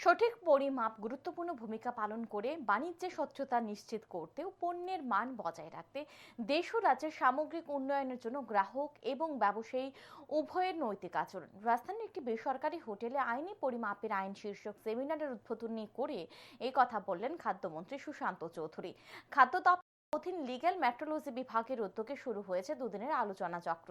সঠিক পরিমাপ গুরুত্বপূর্ণ ভূমিকা পালন করে বাণিজ্যে স্বচ্ছতা নিশ্চিত করতে ও পণ্যের মান বজায় রাখতে দেশ ও রাজ্যের সামগ্রিক উন্নয়নের জন্য গ্রাহক এবং ব্যবসায়ী উভয়ের নৈতিক আচরণ। রাজধানীর একটি বেসরকারি হোটেলে আইনি পরিমাপের আইন শীর্ষক সেমিনারের উদ্বোধনী করে এই কথা বললেন খাদ্যমন্ত্রী সুশান্ত চৌধুরী। খাদ্য অধীন লিগ্যাল মেট্রোলজি বিভাগের উদ্যোগে শুরু হয়েছে দুদিনের আলোচনা চক্র।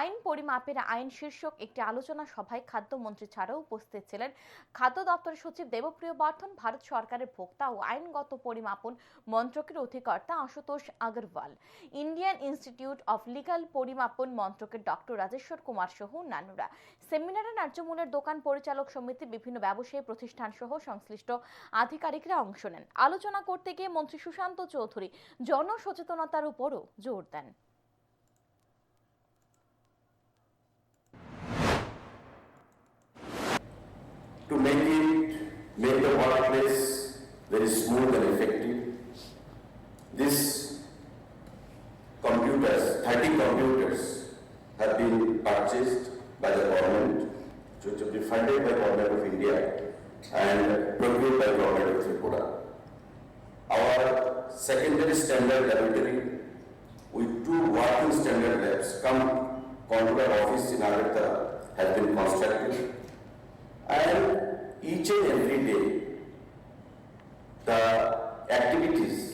আইন পরিমাপের আইন শীর্ষক একটি আলোচনা সভায় খাদ্যমন্ত্রী ছাড়াও উপস্থিত ছিলেন খাদ্য দপ্তরের সচিব দেবপ্রিয় বর্ধন, ভারত সরকারের ভোক্তা ও আইনগত পরিমাপন মন্ত্রকের অধিকর্তা Ashutosh Agarwal, Indian institute of legal পরিমাপন মন্ত্রকের ডক্টর রাজেশ্বর কুমার সহ অন্যান্যরা। সেমিনারে ন্যায্যমূল্যের দোকান পরিচালক সমিতি, বিভিন্ন ব্যবসায়ী প্রতিষ্ঠান সহ সংশ্লিষ্ট আধিকারিকরা অংশ নেন। আলোচনা করতে গিয়ে মন্ত্রী সুশান্ত চৌধুরী জনসচেতনতার উপরও জোর দেন to make it, make the workplace very smooth and effective. These computers, 30 computers have been purchased by the government, which have been funded by government of India and procured by government of Tripura. secondary standard laboratory with two working standard labs come controller office in Agartha has been constructed. And each and every day the activities